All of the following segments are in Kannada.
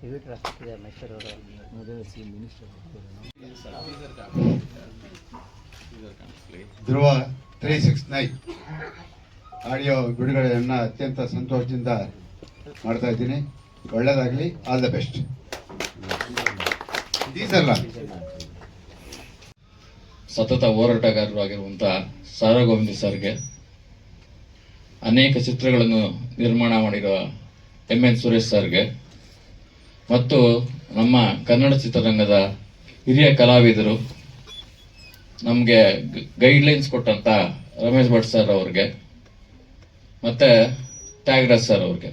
ಟಿವಿ ಟ್ರಾಫಿಕ್ ಇದೆ ಮೈಸೂರವರು Dhruva three six nine. Audio ಬಿಡುಗಡೆಯನ್ನು ಅತ್ಯಂತ ಸಂತೋಷದಿಂದ ಮಾಡ್ತಾ ಇದ್ದೀನಿ. ಒಳ್ಳೆಯದಾಗಲಿ ಆಲ್ ದ ಬೆಸ್ಟ್ ಸತತ ಹೋರಾಟಗಾರರು ಆಗಿರುವಂತಹ ಸಾರಗೋವಿಂದ ಸರ್ಗೆ ಅನೇಕ ಚಿತ್ರಗಳನ್ನು ನಿರ್ಮಾಣ ಮಾಡಿರುವ ಎಂ ಎನ್ ಸುರೇಶ್ ಸರ್ಗೆ ಮತ್ತು ನಮ್ಮ ಕನ್ನಡ ಚಿತ್ರರಂಗದ ಹಿರಿಯ ಕಲಾವಿದರು ನಮಗೆ ಗೈಡ್ಲೈನ್ಸ್ ಕೊಟ್ಟಂತ ರಮೇಶ್ ಭಟ್ ಸರ್ ಅವ್ರಿಗೆ, ಮತ್ತೆ ತ್ಯಾಗರಾಜ್ ಸರ್ ಅವ್ರಿಗೆ.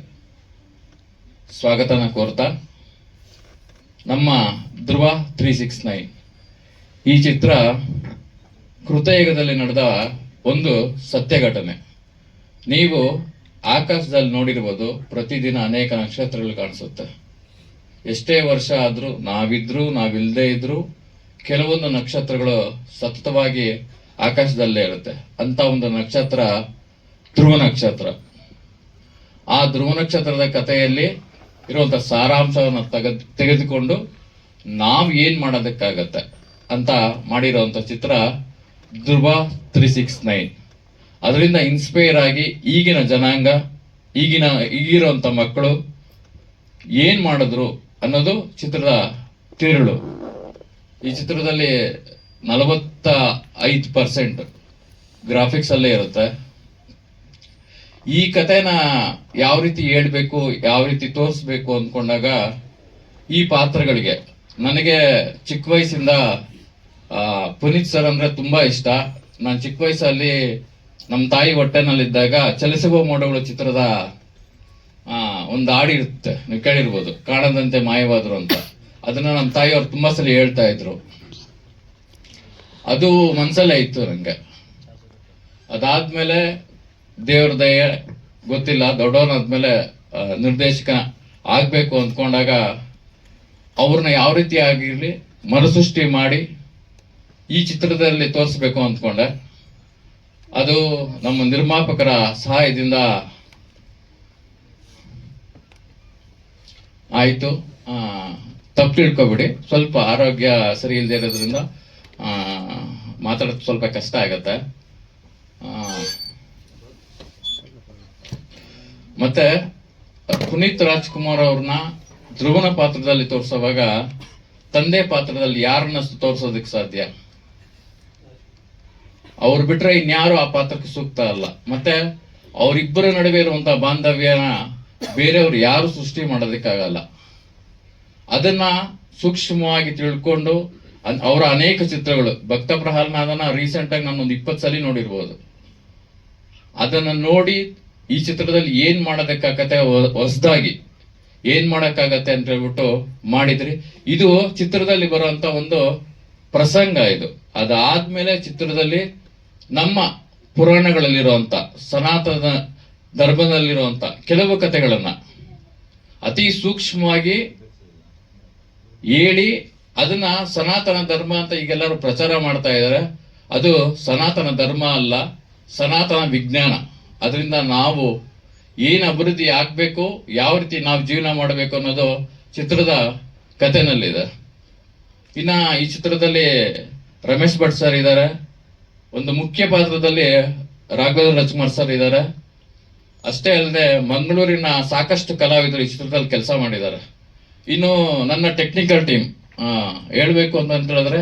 ಸ್ವಾಗತನ ಕೋರ್ತಾ. ನಮ್ಮ ಧ್ರುವ ತ್ರೀ ಸಿಕ್ಸ್ ನೈನ್ ಈ ಚಿತ್ರ ಕೃತಯುಗದಲ್ಲಿ ನಡೆದ ಒಂದು ಸತ್ಯ ಘಟನೆ ನೀವು ಆಕಾಶದಲ್ಲಿ ನೋಡಿರ್ಬೋದು, ಪ್ರತಿದಿನ ಅನೇಕ ನಕ್ಷತ್ರಗಳು ಕಾಣಿಸುತ್ತೆ. ಎಷ್ಟೇ ವರ್ಷ ಆದರೂ ನಾವಿದ್ರೂ ನಾವಿಲ್ಲದೆ ಇದ್ರು ಕೆಲವೊಂದು ನಕ್ಷತ್ರಗಳು ಸತತವಾಗಿ ಆಕಾಶದಲ್ಲೇ ಇರುತ್ತೆ. ಅಂತ ಒಂದು ನಕ್ಷತ್ರ ಧ್ರುವ ನಕ್ಷತ್ರ. ಆ ಧ್ರುವ ನಕ್ಷತ್ರದ ಕಥೆಯಲ್ಲಿ ಇರುವಂತ ಸಾರಾಂಶವನ್ನು ತೆಗೆದು, ತೆಗೆದುಕೊಂಡು ನಾವು ಏನ್ ಮಾಡೋದಕ್ಕಾಗತ್ತೆ ಅಂತ ಮಾಡಿರುವಂತ ಚಿತ್ರ ಧ್ರುವ ತ್ರೀ ಸಿಕ್ಸ್ ನೈನ್. ಅದರಿಂದ ಇನ್ಸ್ಪೈರ್ ಆಗಿ ಈಗಿನ ಜನಾಂಗ, ಈಗಿನ ಈಗಿರುವಂತ ಮಕ್ಕಳು ಏನ್ ಮಾಡಿದ್ರು ಅನ್ನೋದು ಚಿತ್ರದ ತಿರುಳು. ಈ ಚಿತ್ರದಲ್ಲಿ ನಲವತ್ತ ಐದು ಪರ್ಸೆಂಟ್ ಗ್ರಾಫಿಕ್ಸ್ ಅಲ್ಲೇ ಇರುತ್ತೆ. ಈ ಕಥೆನ ಯಾವ ರೀತಿ ಹೇಳ್ಬೇಕು, ಯಾವ ರೀತಿ ತೋರಿಸ್ಬೇಕು ಅಂದ್ಕೊಂಡಾಗ ಈ ಪಾತ್ರಗಳಿಗೆ. ನನಗೆ ಚಿಕ್ಕ ವಯಸ್ಸಿಂದ ಪುನೀತ್ ಸರ್ ಅಂದ್ರೆ ತುಂಬಾ ಇಷ್ಟ. ನಾನು ಚಿಕ್ಕ ವಯಸ್ಸಲ್ಲಿ ನಮ್ಮ ತಾಯಿ ಹೊಟ್ಟೆನಲ್ಲಿದ್ದಾಗ ಚಲಿಸುವ ಮೋಡಗಳು ಚಿತ್ರದ ಒಂದು ಹಾಡಿರುತ್ತೆ. ನೀವು ಕೇಳಿರ್ಬೋದು. ಕಾಣದಂತೆ ಮಾಯವಾದ್ರು ಅಂತ. ಅದನ್ನ ನಮ್ಮ ತಾಯಿಯವ್ರು ತುಂಬಾ ಸಲ ಹೇಳ್ತಾ ಇದ್ರು. ಅದು ಮನ್ಸಲ್ಲೇ ಇತ್ತು ನಂಗೆ. ಅದಾದ್ಮೇಲೆ ದೇವ್ರ ದಯೆ ಗೊತ್ತಿಲ್ಲ ದೊಡ್ಡವನಾದ್ಮೇಲೆ ನಿರ್ದೇಶಕ ಆಗ್ಬೇಕು ಅಂದ್ಕೊಂಡಾಗ ಅವ್ರನ್ನ ಯಾವ ರೀತಿ ಆಗಿರ್ಲಿ ಮರುಸೃಷ್ಟಿ ಮಾಡಿ ಈ ಚಿತ್ರದಲ್ಲಿ ತೋರಿಸ್ಬೇಕು ಅಂದ್ಕೊಂಡೆ. ಅದು ನಮ್ಮ ನಿರ್ಮಾಪಕರ ಸಹಾಯದಿಂದ ಆಯ್ತು. ತಪ್ಪು ತಿಳ್ಕೊಬಿಡಿ. ಸ್ವಲ್ಪ ಆರೋಗ್ಯ ಸರಿ ಇಲ್ಲದೆ ಇರೋದ್ರಿಂದ ಮಾತಾಡೋದು ಸ್ವಲ್ಪ ಕಷ್ಟ ಆಗತ್ತೆ. ಮತ್ತೆ, ಪುನೀತ್ ರಾಜ್ಕುಮಾರ್ ಅವ್ರನ್ನ ಧ್ರುವನ ಪಾತ್ರದಲ್ಲಿ ತೋರಿಸುವಾಗ ತಂದೆ ಪಾತ್ರದಲ್ಲಿ ಯಾರನ್ನ ತೋರಿಸೋದಕ್ಕೆ ಸಾಧ್ಯ? ಅವ್ರು ಬಿಟ್ರೆ ಇನ್ಯಾರು ಆ ಪಾತ್ರಕ್ಕೆ ಸೂಕ್ತ ಅಲ್ಲ. ಮತ್ತೆ, ಅವರಿಬ್ಬರ ನಡುವೆ ಇರುವಂತಹ ಬಾಂಧವ್ಯನ ಬೇರೆಯವ್ರು ಯಾರು ಸೃಷ್ಟಿ ಮಾಡೋದಕ್ಕಾಗಲ್ಲ. ಅದನ್ನ ಸೂಕ್ಷ್ಮವಾಗಿ ತಿಳ್ಕೊಂಡು ಅವರ ಅನೇಕ ಚಿತ್ರಗಳು. ಭಕ್ತ ಪ್ರಹ್ಲಾದನ ರೀಸೆಂಟ್ ಆಗಿ ಒಂದು ಇಪ್ಪತ್ತು ಸಲ ನೋಡಿರ್ಬೋದು. ಅದನ್ನ ನೋಡಿ ಈ ಚಿತ್ರದಲ್ಲಿ ಏನ್ ಮಾಡೋದಕ್ಕಾಗತ್ತೆ ಹೊಸ್ದಾಗಿ. ಏನ್ ಮಾಡಕ್ಕಾಗತ್ತೆ ಅಂತ ಹೇಳ್ಬಿಟ್ಟು ಮಾಡಿದ್ರಿ. ಇದು ಚಿತ್ರದಲ್ಲಿ ಬರುವಂತ ಒಂದು ಪ್ರಸಂಗ ಇದು. ಅದಾದ್ಮೇಲೆ ಚಿತ್ರದಲ್ಲಿ ನಮ್ಮ ಪುರಾಣಗಳಲ್ಲಿರುವಂತ, ಸನಾತನ ಧರ್ಮದಲ್ಲಿರುವಂತ ಕೆಲವು ಕಥೆಗಳನ್ನ ಅತಿ ಸೂಕ್ಷ್ಮವಾಗಿ ಹೇಳಿ ಅದನ್ನ ಸನಾತನ ಧರ್ಮ ಅಂತ ಈಗೆಲ್ಲರೂ ಪ್ರಚಾರ ಮಾಡ್ತಾ ಇದ್ದಾರೆ. ಅದು ಸನಾತನ ಧರ್ಮ ಅಲ್ಲ, ಸನಾತನ ವಿಜ್ಞಾನ. ಅದರಿಂದ ನಾವು ಏನು ಅಭಿವೃದ್ಧಿ ಆಗಬೇಕು, ಯಾವ ರೀತಿ ನಾವು ಜೀವನ ಮಾಡಬೇಕು ಅನ್ನೋದು ಚಿತ್ರದ ಕಥೆನಲ್ಲಿದೆ. ಇನ್ನು ಈ ಚಿತ್ರದಲ್ಲಿ ರಮೇಶ್ ಭಟ್ ಸರ್ ಇದ್ದಾರೆ. ಒಂದು ಮುಖ್ಯ ಪಾತ್ರದಲ್ಲಿ ರಾಘವೇಂದ್ರ ರಾಜ್ಕುಮಾರ್ ಸರ್ ಇದ್ದಾರೆ. ಅಷ್ಟೇ ಅಲ್ಲದೆ ಮಂಗಳೂರಿನ ಸಾಕಷ್ಟು ಕಲಾವಿದರು ಈ ಚಿತ್ರದಲ್ಲಿ ಕೆಲಸ ಮಾಡಿದ್ದಾರೆ. ಇನ್ನು ನನ್ನ ಟೆಕ್ನಿಕಲ್ ಟೀಮ್ ಹೇಳಬೇಕು ಅಂತ ಹೇಳಿದ್ರೆ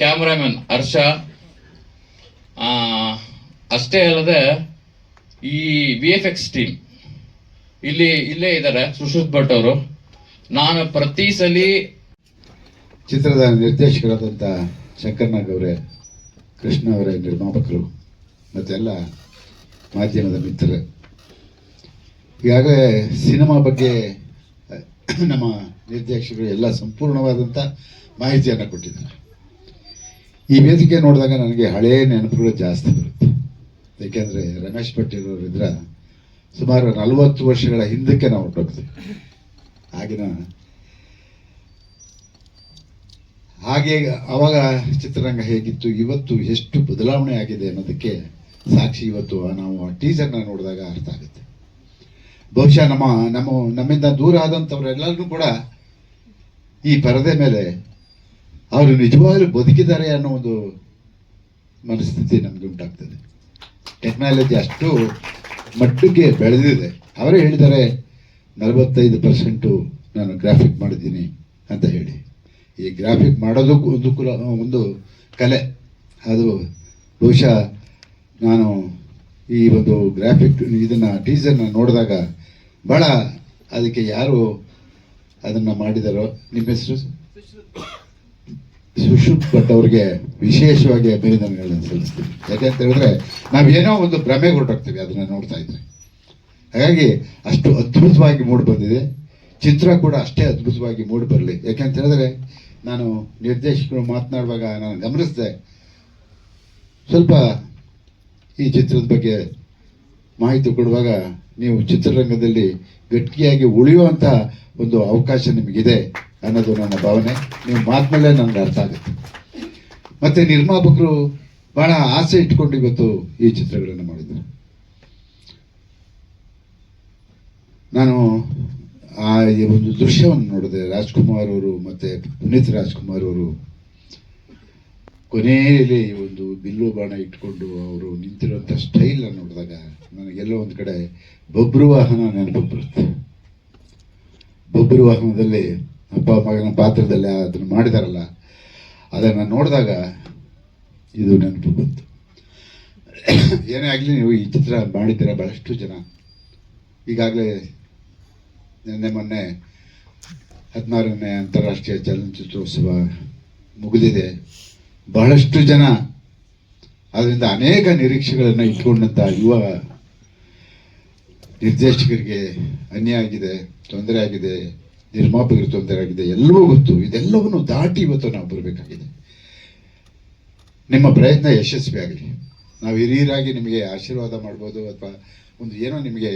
ಕ್ಯಾಮ್ರಾಮನ್ ಹರ್ಷ. ಅಷ್ಟೇ ಅಲ್ಲದೆ ಈ ವಿ ಎಫ್ ಎಕ್ಸ್ ಟೀಮ್ ಇಲ್ಲಿ, ಇಲ್ಲೇ ಇದ್ದಾರೆ ಸುಶ್ರುತ್ ಭಟ್ ಅವರು. ನಾನು ಪ್ರತಿ ಸಲಿ ಚಿತ್ರದ ನಿರ್ದೇಶಕರಾದಂಥ ಶಂಕರ್ನಾಗ್ ಅವರೇ, ಕೃಷ್ಣ ಅವರೇ, ನಿರ್ಮಾಪಕರು, ಮತ್ತೆಲ್ಲ ಮಾಧ್ಯಮದ ಮಿತ್ರರು. ಈಗಾಗಲೇ ಸಿನಿಮಾ ಬಗ್ಗೆ ನಮ್ಮ ನಿರ್ದೇಶಕರು ಎಲ್ಲ ಸಂಪೂರ್ಣವಾದಂಥ ಮಾಹಿತಿಯನ್ನು ಕೊಟ್ಟಿದ್ದಾರೆ. ಈ ವೇದಿಕೆ ನೋಡಿದಾಗ ನನಗೆ ಹಳೆಯ ನೆನಪುಗಳು ಜಾಸ್ತಿ ಬರುತ್ತೆ. ಏಕೆಂದರೆ ರಮೇಶ್ ಪಟೇಲ್ರವರಿದ್ರ ಸುಮಾರು ನಲವತ್ತು ವರ್ಷಗಳ ಹಿಂದಕ್ಕೆ ನಾವು ಹೊರಟೋಗ್ತೀವಿ ಆಗಿನ ಹಾಗೆ ಅವಾಗ ಚಿತ್ರರಂಗ ಹೇಗಿತ್ತು, ಇವತ್ತು ಎಷ್ಟು ಬದಲಾವಣೆ ಆಗಿದೆ ಅನ್ನೋದಕ್ಕೆ ಸಾಕ್ಷಿ ಇವತ್ತು ನಾವು ಆ ಟೀಸರ್ನ ನೋಡಿದಾಗ ಅರ್ಥ ಆಗುತ್ತೆ. ಬಹುಶಃ ನಮ್ಮ ನಮ್ಮ, ನಮ್ಮಿಂದ ದೂರ ಆದಂಥವ್ರೆಲ್ಲರೂ ಕೂಡ ಈ ಪರದೆ ಮೇಲೆ ಅವರು ನಿಜವಾಗ್ಲೂ ಬದುಕಿದ್ದಾರೆ ಅನ್ನೋ ಒಂದು ಮನಸ್ಥಿತಿ ನಮಗೆ ಉಂಟಾಗ್ತದೆ. ಟೆಕ್ನಾಲಜಿ ಅಷ್ಟು ಮಟ್ಟಕ್ಕೆ ಬೆಳೆದಿದೆ. ಅವರೇ ಹೇಳಿದ್ದಾರೆ, ನಲವತ್ತೈದು ಪರ್ಸೆಂಟು ನಾನು ಗ್ರಾಫಿಕ್ ಮಾಡಿದ್ದೀನಿ ಅಂತ ಹೇಳಿ. ಈ ಗ್ರಾಫಿಕ್ ಮಾಡೋದಕ್ಕೂ ಒಂದು ಕುಲ, ಒಂದು ಕಲೆ. ಅದು ಬಹುಶಃ ನಾನು ಈ ಒಂದು ಗ್ರಾಫಿಕ್ ಇದನ್ನು ಟೀಸರ್ನ ನೋಡಿದಾಗ ಭಾಳ ಅದಕ್ಕೆ ಯಾರು ಅದನ್ನು ಮಾಡಿದಾರೋ, ನಿಮ್ಮ ಹೆಸರು? ಸುಶ್ರುತ್ ಭಟ್ ಅವ್ರಿಗೆ ವಿಶೇಷವಾಗಿ ಅಭಿನಂದನೆಗಳನ್ನು ಸಲ್ಲಿಸ್ತೀವಿ ಯಾಕೆಂತ ಹೇಳಿದ್ರೆ ನಾವೇನೋ ಒಂದು ಭ್ರಮೆ ಹೊರಟೋಗ್ತೀವಿ ಅದನ್ನ ನೋಡ್ತಾ ಇದ್ರೆ. ಹಾಗಾಗಿ ಅಷ್ಟು ಅದ್ಭುತವಾಗಿ ಮೂಡಿ ಬಂದಿದೆ. ಚಿತ್ರ ಕೂಡ ಅಷ್ಟೇ ಅದ್ಭುತವಾಗಿ ಮೂಡಿ ಬರಲಿ. ಯಾಕೆಂತ ಹೇಳಿದ್ರೆ, ನಾನು ನಿರ್ದೇಶಕರು ಮಾತನಾಡುವಾಗ ನಾನು ಗಮನಿಸಿದೆ, ಸ್ವಲ್ಪ ಈ ಚಿತ್ರದ ಬಗ್ಗೆ ಮಾಹಿತಿ ಕೊಡುವಾಗ ನೀವು ಚಿತ್ರರಂಗದಲ್ಲಿ ಗಟ್ಟಿಯಾಗಿ ಉಳಿಯುವಂಥ ಒಂದು ಅವಕಾಶ ನಿಮಗಿದೆ ಅನ್ನೋದು ನನ್ನ ಭಾವನೆ. ನೀವು ಮಾತ್ಮೇಲೆ ನನಗೆ ಅರ್ಥ ಆಗುತ್ತೆ. ಮತ್ತೆ ನಿರ್ಮಾಪಕರು ಬಹಳ ಆಸೆ ಇಟ್ಕೊಂಡು ಇವತ್ತು ಈ ಚಿತ್ರಗಳನ್ನು ಮಾಡಿದ್ದಾರೆ ನಾನು ಆ ಒಂದು ದೃಶ್ಯವನ್ನು ನೋಡಿದೆ. ರಾಜ್ಕುಮಾರ್ ಅವರು ಮತ್ತೆ ಪುನೀತ್ ರಾಜ್ಕುಮಾರ್ ಅವರು. ಕೊನೆಯಲ್ಲಿ ಒಂದು ಬಿಲ್ಲು ಬಾಣ ಇಟ್ಕೊಂಡು ಅವರು ನಿಂತಿರುವಂಥ ಸ್ಟೈಲ್ ನೋಡಿದಾಗ ನನಗೆಲ್ಲೋ ಒಂದು ಕಡೆ ಬೊಬ್ಬರು ವಾಹನ ನೆನಪು ಬರುತ್ತೆ. ಬೊಬ್ಬರು ವಾಹನದಲ್ಲಿ ಅಪ್ಪ, ಮಗನ ಪಾತ್ರದಲ್ಲಿ ಅದನ್ನು ಮಾಡಿದಾರಲ್ಲ, ಅದನ್ನು ನೋಡಿದಾಗ ಇದು ನೆನಪು ಬಂತು. ಏನೇ ಆಗಲಿ ನೀವು ಈ ಚಿತ್ರ ಮಾಡಿದ್ದೀರ ಬಹಳಷ್ಟು ಜನ. ಈಗಾಗಲೇ ನಿನ್ನೆ ಮೊನ್ನೆ ಹದಿನಾರನೇ ಅಂತಾರಾಷ್ಟ್ರೀಯ ಚಲನಚಿತ್ರೋತ್ಸವ ಮುಗಿದಿದೆ. ಬಹಳಷ್ಟು ಜನ ಅದರಿಂದ ಅನೇಕ ನಿರೀಕ್ಷೆಗಳನ್ನು ಇಟ್ಕೊಂಡಂಥ ಯುವ ನಿರ್ದೇಶಕರಿಗೆ ಅನ್ಯಾಯ ಆಗಿದೆ, ತೊಂದರೆ ಆಗಿದೆ, ನಿರ್ಮಾಪಕರಿಗೆ ತೊಂದರೆ ಆಗಿದೆ, ಎಲ್ಲವೂ ಗೊತ್ತು. ಇದೆಲ್ಲವನ್ನು ದಾಟಿ ಇವತ್ತು ನಾವು ಬರಬೇಕಾಗಿದೆ. ನಿಮ್ಮ ಪ್ರಯತ್ನ ಯಶಸ್ವಿ ಆಗಲಿ. ನಾವು ಹಿರಿಯರಾಗಿ ನಿಮಗೆ ಆಶೀರ್ವಾದ ಮಾಡ್ಬೋದು ಅಥವಾ ಒಂದು ಏನೋ ನಿಮಗೆ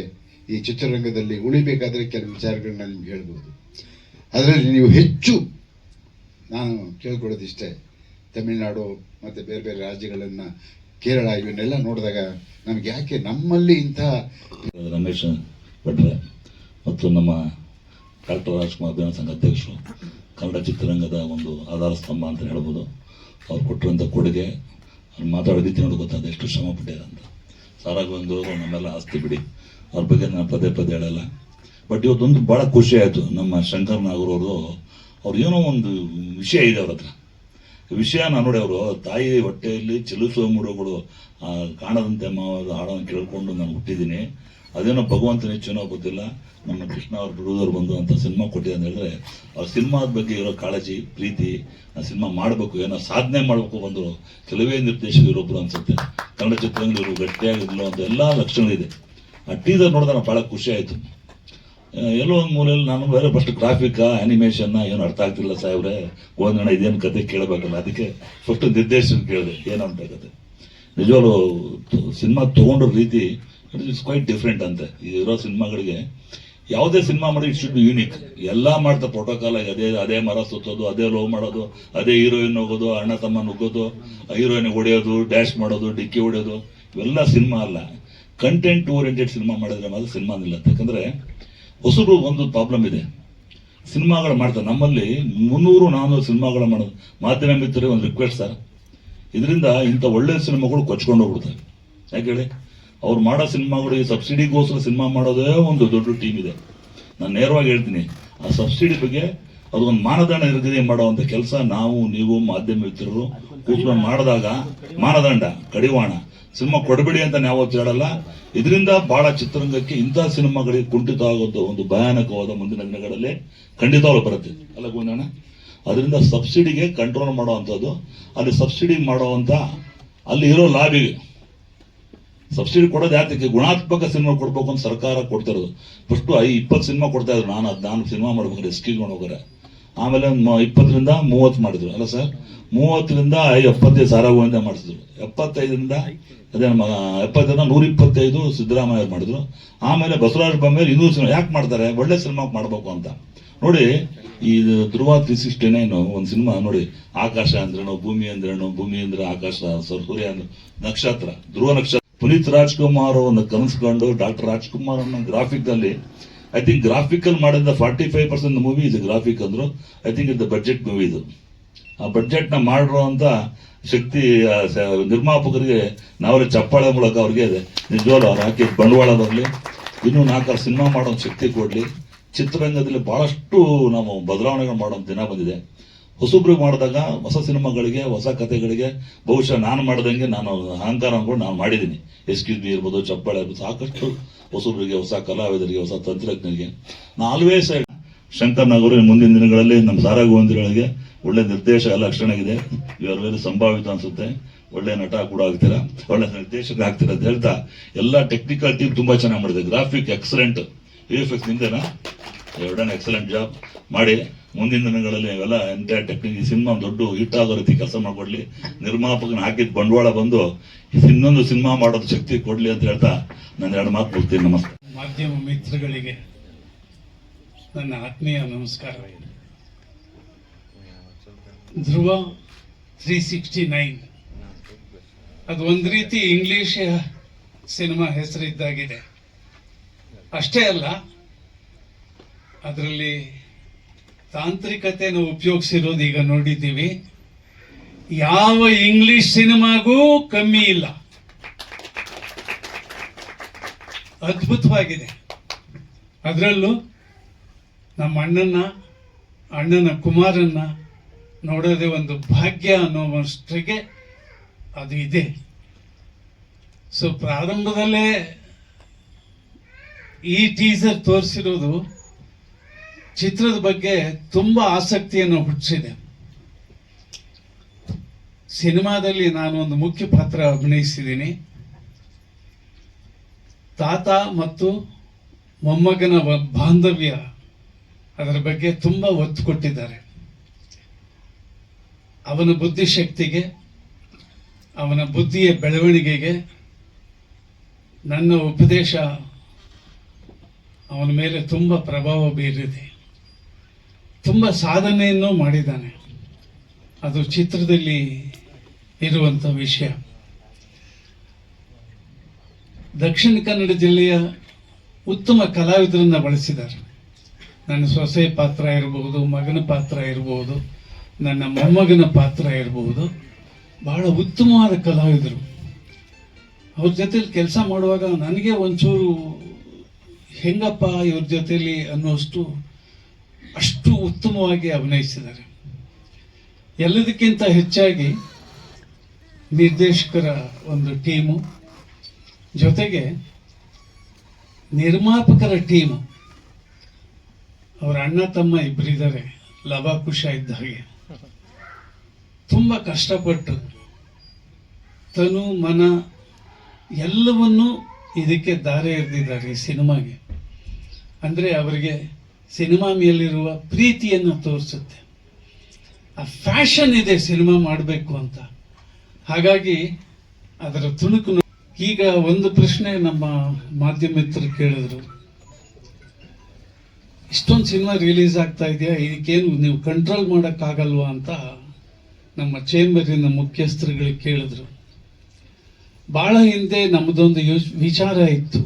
ಈ ಚಿತ್ರರಂಗದಲ್ಲಿ ಉಳಿಬೇಕಾದ್ರೆ ಕೆಲವು ವಿಚಾರಗಳನ್ನ ನಿಮ್ಗೆ ಹೇಳ್ಬೋದು. ಅದರಲ್ಲಿ ನೀವು ಹೆಚ್ಚು ನಾನು ಕೇಳ್ಕೊಳ್ಳೋದಿಷ್ಟೇ. ತಮಿಳುನಾಡು ಮತ್ತು ಬೇರೆ ಬೇರೆ ರಾಜ್ಯಗಳನ್ನು ಕೇರಳ ಇವನ್ನೆಲ್ಲ ನೋಡಿದಾಗ ನಮ್ಗೆ ಯಾಕೆ ನಮ್ಮಲ್ಲಿ ಇಂಥ ರಮೇಶ್ ಭಟ್ರೆ ಮತ್ತು ನಮ್ಮ ಡಾಕ್ಟರ್ ರಾಜ್ಕುಮಾರ್ ಅಭಿಯಾನ ಸಂಘ ಅಧ್ಯಕ್ಷರು ಕನ್ನಡ ಚಿತ್ರರಂಗದ ಒಂದು ಆಧಾರ ಸ್ತಂಭ ಅಂತ ಹೇಳ್ಬೋದು. ಅವ್ರು ಕೊಟ್ಟಿರುವಂಥ ಕೊಡುಗೆ, ಅವ್ರು ಮಾತಾಡೋ ರೀತಿ ನೋಡಿ ಗೊತ್ತಾದ ಎಷ್ಟು ಶ್ರಮ ಪಟ್ಟಿದ್ದಾರೆ ಅಂತ. ಸಾರಾಗೊಂದು ನಮ್ಮೆಲ್ಲ ಆಸ್ತಿ ಬಿಡಿ. ಅವ್ರ ಬಗ್ಗೆ ನಾನು ಪದೇ ಪದೇ ಹೇಳಲ್ಲ. ಬಟ್ ಇವತ್ತೊಂದು ಭಾಳ ಖುಷಿ ಆಯಿತು. ನಮ್ಮ ಶಂಕರ್ ನಾಗರವರು ಅವ್ರು ಏನೋ ಒಂದು ವಿಷಯ ಇದೆ ಅವ್ರ ಹತ್ರ. ವಿಷಯ ನಾನು ನೋಡಿ ಅವರು ತಾಯಿ ಹೊಟ್ಟೆಯಲ್ಲಿ ಚಲಿಸುವ ಮೂಡುಗಳು ಆ, ಕಾಣದಂತೆ ಮಾವದ ಹಾಡನ್ನು ಕೇಳ್ಕೊಂಡು ನಾನು ಹುಟ್ಟಿದ್ದೀನಿ. ಅದೇನೋ ಭಗವಂತನ ಹೆಚ್ಚೇನೋ ಗೊತ್ತಿಲ್ಲ. ನಮ್ಮ ಕೃಷ್ಣ ಅವ್ರ ಬಿಡುವುದವ್ರು ಬಂದು ಅಂತ ಸಿನಿಮಾ ಕೊಟ್ಟಿದೆ ಅಂತ ಹೇಳಿದ್ರೆ ಅವ್ರ ಸಿನಿಮಾದ ಬಗ್ಗೆ ಇರೋ ಕಾಳಜಿ ಪ್ರೀತಿ ಆ ಸಿನಿಮಾ ಮಾಡಬೇಕು ಏನೋ ಸಾಧನೆ ಮಾಡಬೇಕು ಬಂದರು ಕೆಲವೇ ನಿರ್ದೇಶಕರು ಇರೊಬ್ರು ಅನ್ಸುತ್ತೆ. ಕನ್ನಡ ಚಿತ್ರರಂಗದಲ್ಲಿ ಗಟ್ಟಿಯಾಗಿದ್ಲು ಅಂತ ಎಲ್ಲ ಲಕ್ಷಣಗಳಿದೆ. ಆ ಟೀಸರ್ ನೋಡಿದ್ರೆ ಭಾಳ ಖುಷಿ ಆಯಿತು. ಎಲ್ಲೋ ಒಂದು ಮೂಲೆಯಲ್ಲಿ ನಾನು ಬೇರೆ ಫಸ್ಟ್ ಗ್ರಾಫಿಕ್ ಅನಿಮೇಷನ್ ಏನು ಅರ್ಥ ಆಗ್ತಿಲ್ಲ ಸಾಹೇಬ್ರೆ. ಗೋಂದಣ ಇದೇನು ಕತೆ ಕೇಳಬೇಕಲ್ಲ, ಅದಕ್ಕೆ ಫಸ್ಟ್ ನಿರ್ದೇಶನ ಕೇಳಿದೆ, ಏನಂತ ಕತೆ. ನಿಜವಾಗ್ಲು ಸಿನಿಮಾ ತೊಗೊಂಡ್ರ ರೀತಿ ಇಟ್ ಇಸ್ ಕ್ವೈಟ್ ಡಿಫ್ರೆಂಟ್ ಅಂತೆ. ಇರೋ ಸಿನಿಮಾಗಳಿಗೆ ಯಾವುದೇ ಸಿನಿಮಾ ಮಾಡಿ ಇಟ್ ಶುಡ್ ಬಿ ಯೂನಿಕ್ ಎಲ್ಲ ಮಾಡ್ತಾ ಪ್ರೋಟೋಕಾಲ್ ಆಗಿ ಅದೇ ಅದೇ ಮರ ಸುತ್ತೋದು, ಅದೇ ಲವ್ ಮಾಡೋದು, ಅದೇ ಹೀರೋಯಿನ್ ಹೋಗೋದು, ಅಣ್ಣ ತಮ್ಮ ನುಗ್ಗೋದು ಹೀರೋಯಿನ್ ಹೊಡೆಯೋದು ಡ್ಯಾಶ್ ಮಾಡೋದು, ಡಿಕ್ಕಿ ಹೊಡೆಯೋದು, ಇವೆಲ್ಲ ಸಿನಿಮಾ ಅಲ್ಲ. ಕಂಟೆಂಟ್ ಓರಿಯೆಂಟೆಡ್ ಸಿನಿಮಾ ಮಾಡಿದ್ರೆ ಮಾತ್ರ ಸಿನಿಮಾ ನಿಲ್ಲತ್ತೆ. ಯಾಕಂದ್ರೆ ಹೊಸಬ್ರು ಒಂದು ಪ್ರಾಬ್ಲಮ್ ಇದೆ. ಸಿನಿಮಾಗಳು ಮಾಡ್ತಾರೆ. ನಮ್ಮಲ್ಲಿ ಮುನ್ನೂರು ನಾನ್ನೂರು ಸಿನಿಮಾಗಳು ಮಾಡೋದು ಮಾಧ್ಯಮ ಮಿತ್ರರಿಗೆ ಒಂದು ರಿಕ್ವೆಸ್ಟ್ ಸರ್. ಇದರಿಂದ ಇಂಥ ಒಳ್ಳೆ ಸಿನಿಮಾಗಳು ಕೊಚ್ಕೊಂಡು ಹೋಗ್ಬಿಡ್ತಾರೆ ಯಾಕೆ ಹೇಳಿ? ಅವ್ರು ಮಾಡೋ ಸಿನಿಮಾಗಳು ಈ ಸಬ್ಸಿಡಿಗೋಸ್ಕರ ಸಿನಿಮಾ ಮಾಡೋದೇ ಒಂದು ದೊಡ್ಡ ಟೀಮ್ ಇದೆ. ನಾನು ನೇರವಾಗಿ ಹೇಳ್ತೀನಿ, ಆ ಸಬ್ಸಿಡಿ ಬಗ್ಗೆ ಅದೊಂದು ಮಾನದಂಡ ನಿಗದಿ ಮಾಡುವಂಥ ಕೆಲಸ ನಾವು, ನೀವು ಮಾಧ್ಯಮ ಮಿತ್ರರು ಕೂತ್ಕೊಂಡು ಮಾಡಿದಾಗ, ಮಾನದಂಡ, ಕಡಿವಾಣ. ಸಿನಿಮಾ ಕೊಡಬೇಡಿ ಅಂತ ನಾವು ಹೇಳಲ್ಲ. ಇದರಿಂದ ಬಹಳ ಚಿತ್ರರಂಗಕ್ಕೆ ಇಂತಹ ಸಿನಿಮಾಗಳಿಗೆ ಕುಂಠಿತ ಆಗೋದು ಒಂದು ಭಯಾನಕವಾದ ಮುಂದಿನ ದಿನಗಳಲ್ಲಿ ಖಂಡಿತವಾಗ್ಲೂ ಬರುತ್ತೆ. ಅಲ್ಲ ಗೋಂದಣ್ಣ ಅದರಿಂದ ಸಬ್ಸಿಡಿಗೆ ಕಂಟ್ರೋಲ್ ಮಾಡುವಂಥದ್ದು ಅಲ್ಲಿ ಸಬ್ಸಿಡಿ ಮಾಡುವಂಥ ಅಲ್ಲಿ ಇರೋ ಲಾಬಿಗೆ ಸಬ್ಸಿಡಿ ಕೊಡೋದು ಯಾತಕ್ಕೆ ಗುಣಾತ್ಮಕ ಸಿನಿಮಾ ಕೊಡ್ಬೇಕು ಅಂತ ಸರ್ಕಾರ ಕೊಡ್ತಿರೋದು. ಫಸ್ಟು ಐ ಇಪ್ಪತ್ತು ಸಿನಿಮಾ ಕೊಡ್ತಾ ಇದ್ರು. ನಾನು ಅದು ನಾನು ಸಿನಿಮಾ ಮಾಡ್ಬೇಕಾದ್ರೆ ಸ್ಕೀಲ್ ಹೋಗ್ರೆ ಆಮೇಲೆ ಇಪ್ಪತ್ತರಿಂದ ಮೂವತ್ತು ಮಾಡಿದ್ರು, ಅಲ್ಲ ಸರ್? ಮೂವತ್ತರಿಂದ ಎಪ್ಪತ್ತೈದು ಸಾವಿರ ಗೋವಿಂದ ಮಾಡಿಸಿದ್ರು. ಎಪ್ಪತ್ತೈದರಿಂದ ಅದೇ ನಮ್ಮ ಎಪ್ಪತ್ತರಿಂದ ನೂರ ಇಪ್ಪತ್ತೈದು ಸಿದ್ದರಾಮಯ್ಯ ಮಾಡಿದ್ರು. ಆಮೇಲೆ ಬಸವರಾಜ ಬೊಮ್ಮೇಲೆ ಇನ್ನೂರು ಸಿನಿಮಾ ಯಾಕೆ ಮಾಡ್ತಾರೆ? ಒಳ್ಳೆ ಸಿನಿಮಾ ಮಾಡಬೇಕು ಅಂತ. ನೋಡಿ, ಈ ಧ್ರುವ ತ್ರೀ ಸಿಕ್ಸ್ಟಿ ನೈನ್ ಒಂದು ಸಿನಿಮಾ ನೋಡಿ, ಆಕಾಶ ಅಂದ್ರೇನು, ಭೂಮಿ ಅಂದ್ರೇನು, ಭೂಮಿ ಅಂದ್ರೆ ಆಕಾಶ, ಸರ್, ಸೂರ್ಯ ಅಂದ್ರೆ ನಕ್ಷತ್ರ. ಧ್ರುವ ನಕ್ಷತ್ರ. ಪುನೀತ್ ರಾಜ್ಕುಮಾರ್ ಒಂದು ಕನಸ್ಕೊಂಡು, ಡಾಕ್ಟರ್ ರಾಜ್ಕುಮಾರ್ ಅನ್ನೋ ಗ್ರಾಫಿಕ್ ಅಲ್ಲಿ ಐ ಥಿಂಕ್ ಗ್ರಾಫಿಕಲ್ ಮಾಡಿದ ಫಾರ್ಟಿ ಫೈವ್ ಪರ್ಸೆಂಟ್ ಮೂವಿ ಇದು ಗ್ರಾಫಿಕ್ ಅಂದ್ರು ಐ ಥಿಂಕ್ ಇದು ಬಜೆಟ್ ಮೂವಿ ಇದು. ಆ ಬಜೆಟ್ನ ನ ಮಾಡಿರುವಂತ ಶಕ್ತಿ ನಿರ್ಮಾಪಕರಿಗೆ ನಾವೇ ಚಪ್ಪಾಳೆ ಮೂಲಕ ಅವ್ರಿಗೆ ನಿಜವಾಗ್ಲೂ ಅವ್ರು ಹಾಕಿ ಬಂಡವಾಳ ಬರಲಿ ಇನ್ನೂ ನಾಲ್ಕಾರು ಸಿನಿಮಾ ಮಾಡೋ ಶಕ್ತಿ ಕೊಡ್ಲಿ. ಚಿತ್ರರಂಗದಲ್ಲಿ ಬಹಳಷ್ಟು ನಾವು ಬದಲಾವಣೆಗಳು ಮಾಡೋ ದಿನ ಬಂದಿದೆ. ಹೊಸಬ್ರಿಗೆ ಮಾಡಿದಾಗ ಹೊಸ ಸಿನಿಮಾಗಳಿಗೆ, ಹೊಸ ಕಥೆಗಳಿಗೆ, ಬಹುಶಃ ನಾನು ಮಾಡ್ದಂಗೆ ನಾನು ಅಹಂಕಾರ ಅನ್ಕೊಂಡು ನಾನು ಮಾಡಿದ್ದೀನಿ. ಎಸ್ಕ್ಯೂಸ್ ಬಿ ಇರ್ಬೋದು, ಚಪ್ಪಾಳೆ ಇರ್ಬೋದು, ಸಾಕಷ್ಟು ಹೊಸಬ್ರಿಗೆ ಹೊಸ ಕಲಾವಿದರಿಗೆ ಹೊಸ ತಂತ್ರಜ್ಞರಿಗೆ ನಾಲ್ವೇ ಆಲ್ವೇಸ್ ಶಂಕರ್ ನಾಗರು ಮುಂದಿನ ದಿನಗಳಲ್ಲಿ ನಮ್ಮ ಸಾರಾ ಗೋವಿಂದಗಳಿಗೆ ಒಳ್ಳೆ ನಿರ್ದೇಶ ಲಕ್ಷಣ ಇದೆ ಇವರು ವೆರಿ ಸಂಭಾವಿತ ಅನ್ಸುತ್ತೆ. ಒಳ್ಳೆ ನಟ ಕೂಡ ಆಗ್ತೀರಾ? ಒಳ್ಳೆ ನಿರ್ದೇಶಕ ಆಗ್ತೀರಾ ಅಂತ ಹೇಳ್ತಾ ಎಲ್ಲ ಟೆಕ್ನಿಕಲ್ ಟೀಮ್ ತುಂಬಾ ಚೆನ್ನಾಗಿ ಮಾಡಿದೆ. Graphic excellent V F X ನಿಂದೇನಾ excellent job ಮಾಡಿ. ಮುಂದಿನ ದಿನಗಳಲ್ಲಿ ಇವೆಲ್ಲ ಎಂಟೈರ್ ಟೆಕ್ನಿಕ್ ಸಿನಿಮಾ ದೊಡ್ಡ ಹಿಟ್ ಆಗೋ ರೀತಿ ಕೆಲಸ ಮಾಡಿಕೊಡ್ಲಿ. ನಿರ್ಮಾಪಕನ ಹಾಕಿದ ಬಂಡವಾಳ ಬಂದು ಇನ್ನೊಂದು ಸಿನಿಮಾ ಮಾಡೋದು ಶಕ್ತಿ ಕೊಡ್ಲಿ ಅಂತ ಹೇಳ್ತಾ ನಾನು ಎರಡು ಮಾತು ಕೊಡ್ತೀನಿ ನಮಸ್ಕಾರ ಮಾಧ್ಯಮ ಮಿತ್ರಗಳಿಗೆ ನನ್ನ ಆತ್ಮೀಯ ನಮಸ್ಕಾರ. ಧ್ರುವ ತ್ರೀ ಸಿಕ್ಸ್ಟಿ ನೈನ್ ಅದು ಒಂದು ರೀತಿ ಇಂಗ್ಲಿಷ್ ಸಿನಿಮಾ ಹೆಸರಿದ್ದಾಗಿದೆ. ಅಷ್ಟೇ ಅಲ್ಲ, ಅದರಲ್ಲಿ ತಾಂತ್ರಿಕತೆಯನ್ನು ಉಪಯೋಗಿಸಿರೋದು ಈಗ ನೋಡಿದ್ದೀವಿ. ಯಾವ ಇಂಗ್ಲಿಷ್ ಸಿನಿಮಾಗೂ ಕಮ್ಮಿ ಇಲ್ಲ. ಅದ್ಭುತವಾಗಿದೆ. ಅದರಲ್ಲೂ ನಮ್ಮ ಅಣ್ಣನ ಅಣ್ಣನ ಕುಮಾರನ್ನ ನೋಡೋದೇ ಒಂದು ಭಾಗ್ಯ ಅನ್ನೋಷ್ಟಿಗೆ ಅದು ಇದೆ. ಸೊ ಪ್ರಾರಂಭದಲ್ಲೇ ಈ ಟೀಸರ್ ತೋರಿಸಿರೋದು ಚಿತ್ರದ ಬಗ್ಗೆ ತುಂಬ ಆಸಕ್ತಿಯನ್ನು ಹುಟ್ಟಿಸಿದೆ. ಸಿನಿಮಾದಲ್ಲಿ ನಾನು ಒಂದು ಮುಖ್ಯ ಪಾತ್ರ ಅಭಿನಯಿಸಿದ್ದೀನಿ. ತಾತ ಮತ್ತು ಮೊಮ್ಮಗನ ಬಾಂಧವ್ಯ ಅದರ ಬಗ್ಗೆ ತುಂಬ ಒತ್ತು ಕೊಟ್ಟಿದ್ದಾರೆ. ಅವನ ಬುದ್ಧಿಶಕ್ತಿಗೆ, ಅವನ ಬುದ್ಧಿಯ ಬೆಳವಣಿಗೆಗೆ ನನ್ನ ಉಪದೇಶ ಅವನ ಮೇಲೆ ತುಂಬ ಪ್ರಭಾವ ಬೀರಿದೆ. ತುಂಬ ಸಾಧನೆಯನ್ನು ಮಾಡಿದ್ದಾನೆ. ಅದು ಚಿತ್ರದಲ್ಲಿ ಇರುವಂಥ ವಿಷಯ. ದಕ್ಷಿಣ ಕನ್ನಡ ಜಿಲ್ಲೆಯ ಉತ್ತಮ ಕಲಾವಿದರನ್ನು ಬಳಸಿದ್ದಾರೆ. ನನ್ನ ಸೊಸೆ ಪಾತ್ರ ಇರಬಹುದು, ಮಗನ ಪಾತ್ರ ಇರಬಹುದು, ನನ್ನ ಮೊಮ್ಮಗನ ಪಾತ್ರ ಇರಬಹುದು. ಬಹಳ ಉತ್ತಮವಾದ ಕಲಾವಿದರು. ಅವ್ರ ಜೊತೆಲಿ ಕೆಲಸ ಮಾಡುವಾಗ ನನಗೆ ಒಂಚೂರು ಹೆಂಗಪ್ಪ ಇವ್ರ ಜೊತೆಲಿ ಅನ್ನೋಷ್ಟು ಅಷ್ಟು ಉತ್ತಮವಾಗಿ ಅಭಿನಯಿಸಿದ್ದಾರೆ. ಎಲ್ಲದಕ್ಕಿಂತ ಹೆಚ್ಚಾಗಿ ನಿರ್ದೇಶಕರ ಒಂದು ಟೀಮು, ಜೊತೆಗೆ ನಿರ್ಮಾಪಕರ ಟೀಮು. ಅವರ ಅಣ್ಣ, ತಮ್ಮ ಇಬ್ಬರಿದ್ದಾರೆ ಲವಾಕುಶ ಇದ್ದ ಹಾಗೆ. ತುಂಬ ಕಷ್ಟಪಟ್ಟು ತನು, ಮನ ಎಲ್ಲವನ್ನೂ ಇದಕ್ಕೆ ದಾರೆ ಎರೆದಿದ್ದಾರೆ ಈ ಸಿನಿಮಾಗೆ. ಅಂದರೆ ಅವರಿಗೆ ಸಿನಿಮಾ ಮೇಲಿರುವ ಪ್ರೀತಿಯನ್ನು ತೋರಿಸುತ್ತೆ. ಆ ಫ್ಯಾಷನ್ ಇದೆ, ಸಿನಿಮಾ ಮಾಡಬೇಕು ಅಂತ. ಹಾಗಾಗಿ ಅದರ ತುಣುಕು ಈಗ ಒಂದು ಪ್ರಶ್ನೆ ನಮ್ಮ ಮಾಧ್ಯಮ ಮಿತ್ರರು ಕೇಳಿದ್ರು. ಇಷ್ಟೊಂದು ಸಿನಿಮಾ ರಿಲೀಸ್ ಆಗ್ತಾ ಇದೆಯಾ? ಇದಕ್ಕೇನು ನೀವು ಕಂಟ್ರೋಲ್ ಮಾಡೋಕ್ಕಾಗಲ್ವಾ ಅಂತ ನಮ್ಮ ಚೇಂಬರಿನ ಮುಖ್ಯಸ್ಥರುಗಳಿಗೆ ಕೇಳಿದ್ರು. ಬಹಳ ಹಿಂದೆ ನಮ್ಮದೊಂದು ಯೋಚ್ ವಿಚಾರ ಇತ್ತು.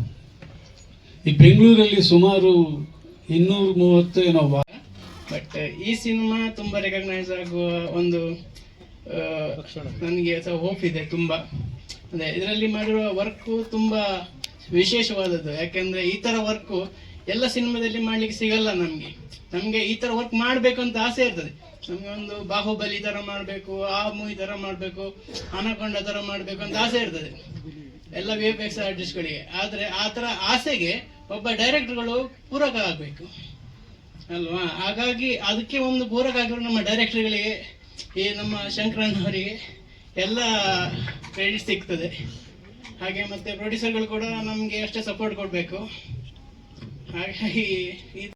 ಈ ಬೆಂಗಳೂರಲ್ಲಿ ಸುಮಾರು ಇನ್ನೂರ ಮೂವತ್ತು ಏನೋ ಬಟ್ ಈ ಸಿನಿಮಾ ತುಂಬಾ ರೆಕಗ್ನೈಸ್ ಆಗುವ ಒಂದು ನನಗೆ ಸಹ ಹೋಪ್ ಇದೆ ತುಂಬಾ. ಅದೇ, ಇದರಲ್ಲಿ ಮಾಡಿರುವ ವರ್ಕು ತುಂಬಾ ವಿಶೇಷವಾದದ್ದು. ಯಾಕೆಂದ್ರೆ ಈ ತರ ವರ್ಕು ಎಲ್ಲ ಸಿನಿಮಾದಲ್ಲಿ ಮಾಡ್ಲಿಕ್ಕೆ ಸಿಗಲ್ಲ ನಮ್ಗೆ. ನಮ್ಗೆ ಈ ತರ ವರ್ಕ್ ಮಾಡ್ಬೇಕು ಅಂತ ಆಸೆ ಇರ್ತದೆ. ನಮ್ಗೆ ಒಂದು ಬಾಹುಬಲಿ ತರ ಮಾಡ್ಬೇಕು ಆ ಮೂವಿ ತರ ಮಾಡ್ಬೇಕು, ಅನಕೊಂಡ ತರ ಮಾಡ್ಬೇಕು ಅಂತ ಆಸೆ ಇರ್ತದೆ. ಎಲ್ಲ ವಿ ಎಫ್ ಎಕ್ಸ್ ಆರ್ಟಿಸ್ಟ್ಗಳಿಗೆ ಆದ್ರೆ ಆ ತರ ಆಸೆಗೆ ಒಬ್ಬ ಡೈರೆಕ್ಟರ್ಗಳು ಪೂರಕ ಆಗಬೇಕು ಅಲ್ವಾ? ಹಾಗಾಗಿ ಅದಕ್ಕೆ ಒಂದು ಪೂರಕ ಆಗಿರೋ ನಮ್ಮ ಡೈರೆಕ್ಟರ್ಗಳಿಗೆ, ಈ ನಮ್ಮ ಶಂಕರಣ್ಣವರಿಗೆ ಎಲ್ಲ ಕ್ರೆಡಿಟ್ ಸಿಗ್ತದೆ. ಹಾಗೆ ಮತ್ತೆ ಪ್ರೊಡ್ಯೂಸರ್ಗಳು ಕೂಡ ನಮಗೆ ಅಷ್ಟೇ ಸಪೋರ್ಟ್ ಕೊಡಬೇಕು. ಹಾಗಾಗಿ